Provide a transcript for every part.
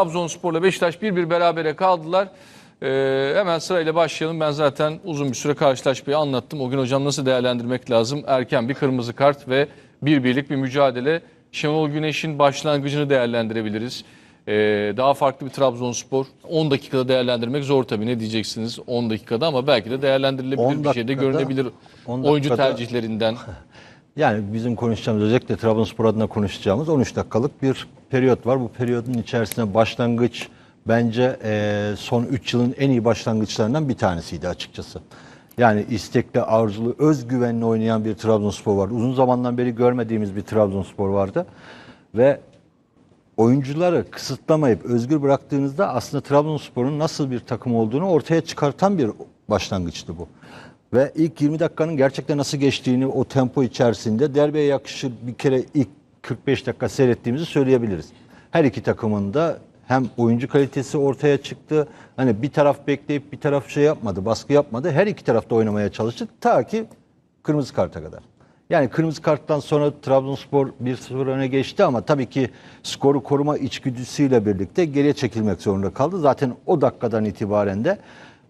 Trabzonspor'la Beşiktaş bir bir berabere kaldılar. Ee, hemen sırayla başlayalım. Ben zaten uzun bir süre karşılaşmayı anlattım. O gün hocam nasıl değerlendirmek lazım? Erken bir kırmızı kart ve bir birlik bir mücadele. Şenol Güneş'in başlangıcını değerlendirebiliriz. Ee, daha farklı bir Trabzonspor. 10 dakikada değerlendirmek zor tabii ne diyeceksiniz 10 dakikada ama belki de değerlendirilebilir 10 bir şey de dakikada- görünebilir 10 oyuncu dakikada- tercihlerinden. Yani bizim konuşacağımız özellikle Trabzonspor adına konuşacağımız 13 dakikalık bir periyot var. Bu periyodun içerisinde başlangıç bence eee, son 3 yılın en iyi başlangıçlarından bir tanesiydi açıkçası. Yani istekli, arzulu, özgüvenli oynayan bir Trabzonspor vardı. Uzun zamandan beri görmediğimiz bir Trabzonspor vardı. Ve oyuncuları kısıtlamayıp özgür bıraktığınızda aslında Trabzonspor'un nasıl bir takım olduğunu ortaya çıkartan bir başlangıçtı bu. Ve ilk 20 dakikanın gerçekten nasıl geçtiğini o tempo içerisinde derbiye yakışır bir kere ilk 45 dakika seyrettiğimizi söyleyebiliriz. Her iki takımın da hem oyuncu kalitesi ortaya çıktı. Hani bir taraf bekleyip bir taraf şey yapmadı, baskı yapmadı. Her iki tarafta oynamaya çalıştı ta ki kırmızı karta kadar. Yani kırmızı karttan sonra Trabzonspor 1-0 öne geçti ama tabii ki skoru koruma içgüdüsüyle birlikte geriye çekilmek zorunda kaldı. Zaten o dakikadan itibaren de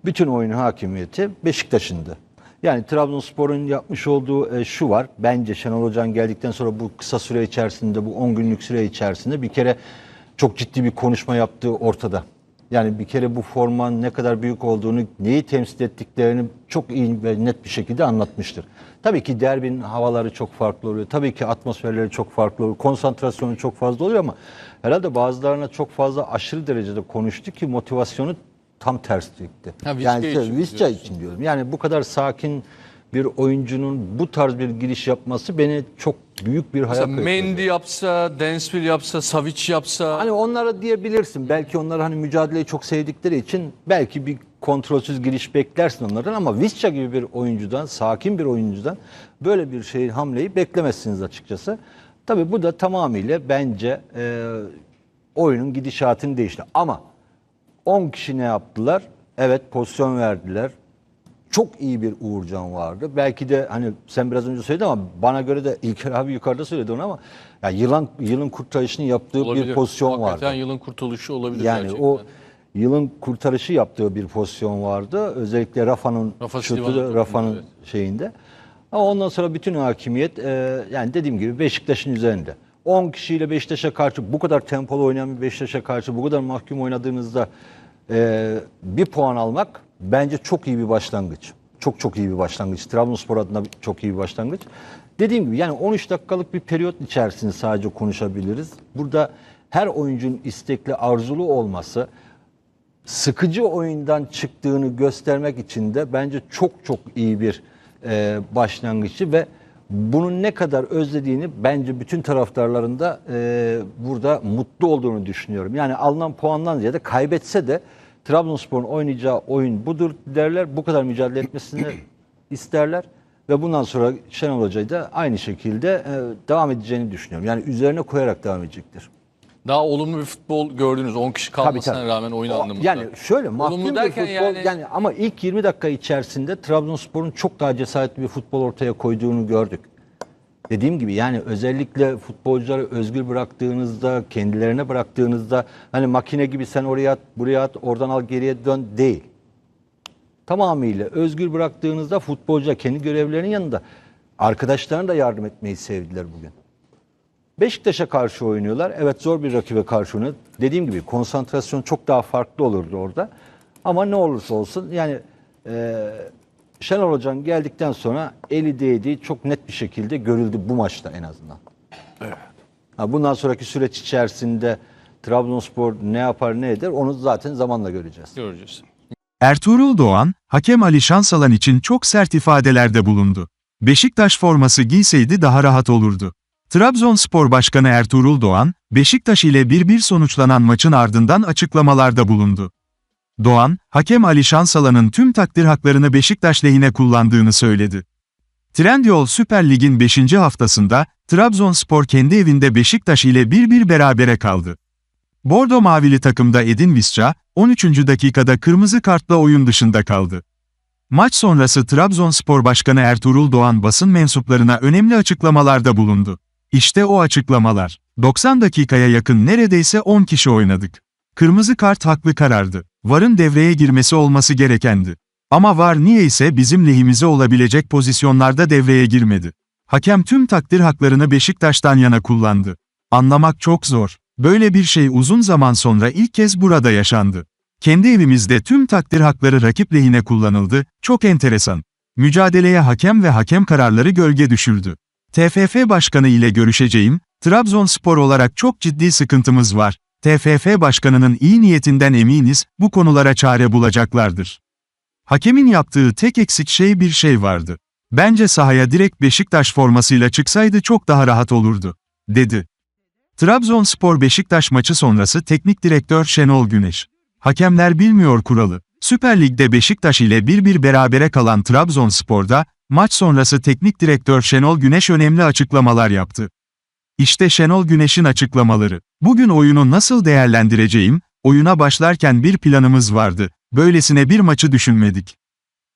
bütün oyun hakimiyeti Beşiktaş'ındı. Yani Trabzonspor'un yapmış olduğu e, şu var. Bence Şenol Hoca'nın geldikten sonra bu kısa süre içerisinde, bu 10 günlük süre içerisinde bir kere çok ciddi bir konuşma yaptığı ortada. Yani bir kere bu formanın ne kadar büyük olduğunu, neyi temsil ettiklerini çok iyi ve net bir şekilde anlatmıştır. Tabii ki derbinin havaları çok farklı oluyor. Tabii ki atmosferleri çok farklı oluyor. Konsantrasyonu çok fazla oluyor ama herhalde bazılarına çok fazla aşırı derecede konuştu ki motivasyonu tam ters gitti. Ha, Vizca yani için diyorsun. için diyorum. Yani bu kadar sakin bir oyuncunun bu tarz bir giriş yapması beni çok büyük bir hayal kırıklığı. Mendy yapsa, Densville yapsa, Savic yapsa Hani onlara diyebilirsin. Belki onlar hani mücadeleyi çok sevdikleri için belki bir kontrolsüz giriş beklersin onlardan ama Visca gibi bir oyuncudan, sakin bir oyuncudan böyle bir şey hamleyi beklemezsiniz açıkçası. Tabii bu da tamamıyla bence e, oyunun gidişatını değişti. Ama 10 kişi ne yaptılar? Evet pozisyon verdiler. Çok iyi bir Uğurcan vardı. Belki de hani sen biraz önce söyledin ama bana göre de İlker abi yukarıda söyledi onu ama ya yılan yılın kurtarışını yaptığı olabilir. bir pozisyon Hakikaten vardı. yılın kurtuluşu olabilir Yani gerçekten. o yılın kurtarışı yaptığı bir pozisyon vardı. Özellikle Rafa'nın Rafa şutu Silva'nın da topunda, Rafa'nın evet. şeyinde. Ama ondan sonra bütün hakimiyet e, yani dediğim gibi Beşiktaş'ın üzerinde. 10 kişiyle Beşiktaş'a karşı bu kadar tempolu oynayan bir Beşiktaş'a karşı bu kadar mahkum oynadığınızda e, bir puan almak bence çok iyi bir başlangıç. Çok çok iyi bir başlangıç. Trabzonspor adına çok iyi bir başlangıç. Dediğim gibi yani 13 dakikalık bir periyot içerisinde sadece konuşabiliriz. Burada her oyuncunun istekli, arzulu olması, sıkıcı oyundan çıktığını göstermek için de bence çok çok iyi bir e, başlangıçı ve bunun ne kadar özlediğini bence bütün taraftarların da e, burada mutlu olduğunu düşünüyorum. Yani alınan puandan ziyade kaybetse de Trabzonspor'un oynayacağı oyun budur derler. Bu kadar mücadele etmesini isterler ve bundan sonra Şenol Hoca'yı da aynı şekilde e, devam edeceğini düşünüyorum. Yani üzerine koyarak devam edecektir. Daha olumlu bir futbol gördünüz 10 kişi kalmasına tabii. rağmen oyun O- anlamında. Yani şöyle mahkum Olumlu bir futbol yani- yani... ama ilk 20 dakika içerisinde Trabzonspor'un çok daha cesaretli bir futbol ortaya koyduğunu gördük. Dediğim gibi yani özellikle futbolcuları özgür bıraktığınızda, kendilerine bıraktığınızda hani makine gibi sen oraya at, buraya at, oradan al geriye dön değil. Tamamıyla özgür bıraktığınızda futbolcular kendi görevlerinin yanında arkadaşlarına da yardım etmeyi sevdiler bugün. Beşiktaş'a karşı oynuyorlar. Evet zor bir rakibe karşı oynuyor. Dediğim gibi konsantrasyon çok daha farklı olurdu orada. Ama ne olursa olsun yani e, Şenol Hoca'nın geldikten sonra eli değdiği çok net bir şekilde görüldü bu maçta en azından. Ha, bundan sonraki süreç içerisinde Trabzonspor ne yapar ne eder onu zaten zamanla göreceğiz. Göreceğiz. Ertuğrul Doğan, hakem Ali Şansalan için çok sert ifadelerde bulundu. Beşiktaş forması giyseydi daha rahat olurdu. Trabzonspor Başkanı Ertuğrul Doğan, Beşiktaş ile 1-1 sonuçlanan maçın ardından açıklamalarda bulundu. Doğan, hakem Ali Şansalan'ın tüm takdir haklarını Beşiktaş lehine kullandığını söyledi. Trendyol Süper Lig'in 5. haftasında, Trabzonspor kendi evinde Beşiktaş ile 1-1 berabere kaldı. Bordo Mavili takımda Edin Visca, 13. dakikada kırmızı kartla oyun dışında kaldı. Maç sonrası Trabzonspor Başkanı Ertuğrul Doğan basın mensuplarına önemli açıklamalarda bulundu. İşte o açıklamalar. 90 dakikaya yakın neredeyse 10 kişi oynadık. Kırmızı kart haklı karardı. VAR'ın devreye girmesi olması gerekendi. Ama VAR niyeyse bizim lehimize olabilecek pozisyonlarda devreye girmedi. Hakem tüm takdir haklarını Beşiktaş'tan yana kullandı. Anlamak çok zor. Böyle bir şey uzun zaman sonra ilk kez burada yaşandı. Kendi evimizde tüm takdir hakları rakip lehine kullanıldı, çok enteresan. Mücadeleye hakem ve hakem kararları gölge düşürdü. TFF Başkanı ile görüşeceğim, Trabzonspor olarak çok ciddi sıkıntımız var. TFF Başkanı'nın iyi niyetinden eminiz, bu konulara çare bulacaklardır. Hakemin yaptığı tek eksik şey bir şey vardı. Bence sahaya direkt Beşiktaş formasıyla çıksaydı çok daha rahat olurdu, dedi. Trabzonspor Beşiktaş maçı sonrası teknik direktör Şenol Güneş. Hakemler bilmiyor kuralı. Süper Lig'de Beşiktaş ile 1-1 berabere kalan Trabzonspor'da, maç sonrası teknik direktör Şenol Güneş önemli açıklamalar yaptı. İşte Şenol Güneş'in açıklamaları. Bugün oyunu nasıl değerlendireceğim, oyuna başlarken bir planımız vardı, böylesine bir maçı düşünmedik.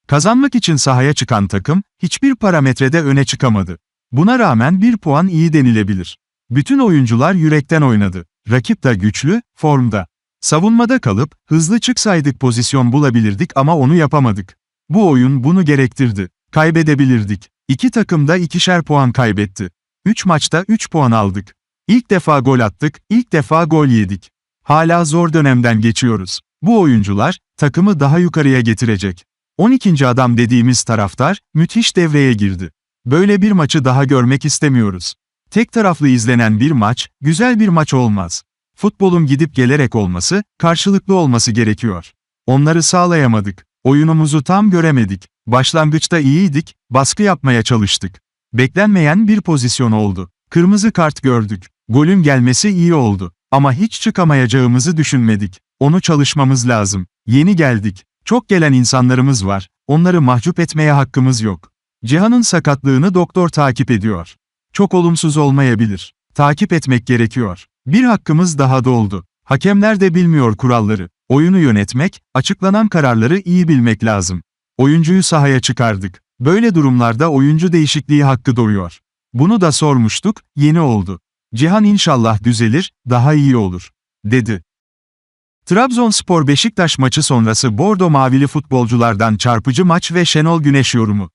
Kazanmak için sahaya çıkan takım, hiçbir parametrede öne çıkamadı. Buna rağmen bir puan iyi denilebilir. Bütün oyuncular yürekten oynadı. Rakip de güçlü, formda. Savunmada kalıp, hızlı çıksaydık pozisyon bulabilirdik ama onu yapamadık. Bu oyun bunu gerektirdi. Kaybedebilirdik. İki takım da ikişer puan kaybetti. Üç maçta 3 puan aldık. İlk defa gol attık, ilk defa gol yedik. Hala zor dönemden geçiyoruz. Bu oyuncular, takımı daha yukarıya getirecek. 12. adam dediğimiz taraftar, müthiş devreye girdi. Böyle bir maçı daha görmek istemiyoruz. Tek taraflı izlenen bir maç, güzel bir maç olmaz. Futbolun gidip gelerek olması, karşılıklı olması gerekiyor. Onları sağlayamadık. Oyunumuzu tam göremedik. Başlangıçta iyiydik, baskı yapmaya çalıştık. Beklenmeyen bir pozisyon oldu. Kırmızı kart gördük. Golün gelmesi iyi oldu. Ama hiç çıkamayacağımızı düşünmedik. Onu çalışmamız lazım. Yeni geldik. Çok gelen insanlarımız var. Onları mahcup etmeye hakkımız yok. Cihan'ın sakatlığını doktor takip ediyor. Çok olumsuz olmayabilir. Takip etmek gerekiyor. Bir hakkımız daha doldu. Hakemler de bilmiyor kuralları. Oyunu yönetmek, açıklanan kararları iyi bilmek lazım. Oyuncuyu sahaya çıkardık. Böyle durumlarda oyuncu değişikliği hakkı doğuyor. Bunu da sormuştuk, yeni oldu. Cihan inşallah düzelir, daha iyi olur, dedi. Trabzonspor Beşiktaş maçı sonrası Bordo Mavili futbolculardan çarpıcı maç ve Şenol Güneş yorumu.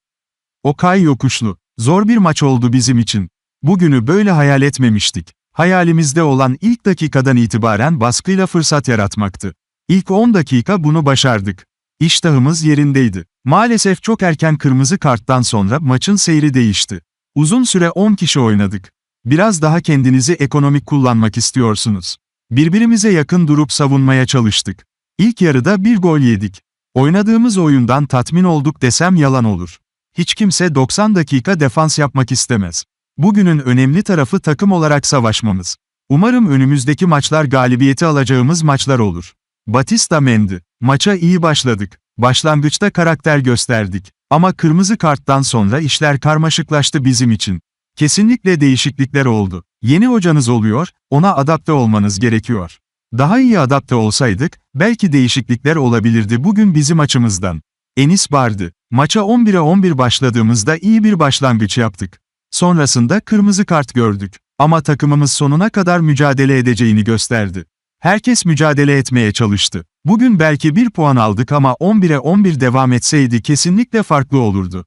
Okay yokuşlu, zor bir maç oldu bizim için. Bugünü böyle hayal etmemiştik. Hayalimizde olan ilk dakikadan itibaren baskıyla fırsat yaratmaktı. İlk 10 dakika bunu başardık. İştahımız yerindeydi. Maalesef çok erken kırmızı karttan sonra maçın seyri değişti. Uzun süre 10 kişi oynadık. Biraz daha kendinizi ekonomik kullanmak istiyorsunuz. Birbirimize yakın durup savunmaya çalıştık. İlk yarıda bir gol yedik. Oynadığımız oyundan tatmin olduk desem yalan olur. Hiç kimse 90 dakika defans yapmak istemez. Bugünün önemli tarafı takım olarak savaşmamız. Umarım önümüzdeki maçlar galibiyeti alacağımız maçlar olur. Batista Mendi. Maça iyi başladık. Başlangıçta karakter gösterdik. Ama kırmızı karttan sonra işler karmaşıklaştı bizim için. Kesinlikle değişiklikler oldu. Yeni hocanız oluyor, ona adapte olmanız gerekiyor. Daha iyi adapte olsaydık, belki değişiklikler olabilirdi bugün bizim açımızdan. Enis Bardı. Maça 11'e 11 başladığımızda iyi bir başlangıç yaptık. Sonrasında kırmızı kart gördük. Ama takımımız sonuna kadar mücadele edeceğini gösterdi. Herkes mücadele etmeye çalıştı. Bugün belki bir puan aldık ama 11'e 11 devam etseydi kesinlikle farklı olurdu.